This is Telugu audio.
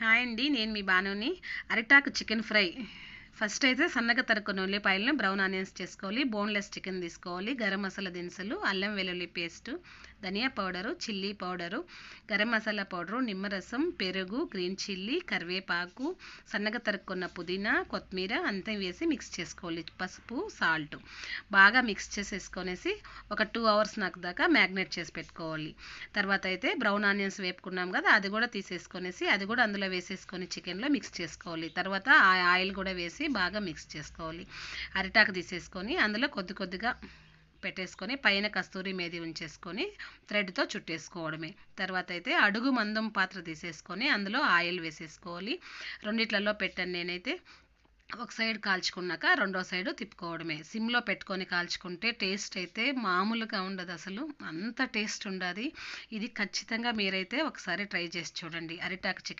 హాయ్ అండి నేను మీ బానుని అరిటాకు చికెన్ ఫ్రై. ఫస్ట్ అయితే సన్నగా తరుక్కున్న ఉల్లిపాయలను బ్రౌన్ ఆనియన్స్ చేసుకోవాలి బోన్లెస్ చికెన్ తీసుకోవాలి గరం మసాలా దినుసులు అల్లం వెల్లుల్లి పేస్టు ధనియా powder chilli powder garam masala powder నిమ్మరసం పెరుగు గ్రీన్ చిల్లీ కరివేపాకు సన్నగా తరుక్కున్న పుదీనా కొత్తిమీర అంతం వేసి మిక్స్ చేసుకోవాలి పసుపు సాల్ట్. బాగా మిక్స్ చేసేసుకొనేసి ఒక టూ అవర్స్ నాకు దాకా మ్యాగ్నేట్ చేసి పెట్టుకోవాలి. తర్వాత అయితే బ్రౌన్ ఆనియన్స్ వేపుకున్నాం కదా అది కూడా తీసేసుకొనేసి అది కూడా అందులో వేసేసుకొని చికెన్లో మిక్స్ చేసుకోవాలి. తర్వాత ఆ ఆయిల్ కూడా వేసి బాగా మిక్స్ చేసుకోవాలి. అరిటాకు తీసేసుకొని అందులో కొద్ది కొద్దిగా పెట్టేసుకొని పైన కస్తూరి మేది ఉంచేసుకొని థ్రెడ్తో చుట్టేసుకోవడమే. తర్వాత అయితే అడుగు మందం పాత్ర తీసేసుకొని అందులో ఆయిల్ వేసేసుకోవాలి. రెండిట్లలో పెట్టాను నేనైతే ఒక సైడ్ కాల్చుకున్నాక రెండో సైడ్ తిప్పుకోవడమే. సిమ్లో పెట్టుకొని కాల్చుకుంటే టేస్ట్ అయితే మామూలుగా ఉండదు అసలు. అంత టేస్ట్ ఉండదు. ఇది ఖచ్చితంగా మీరైతే ఒకసారి ట్రై చేసి చూడండి. అరిటాకు చికెన్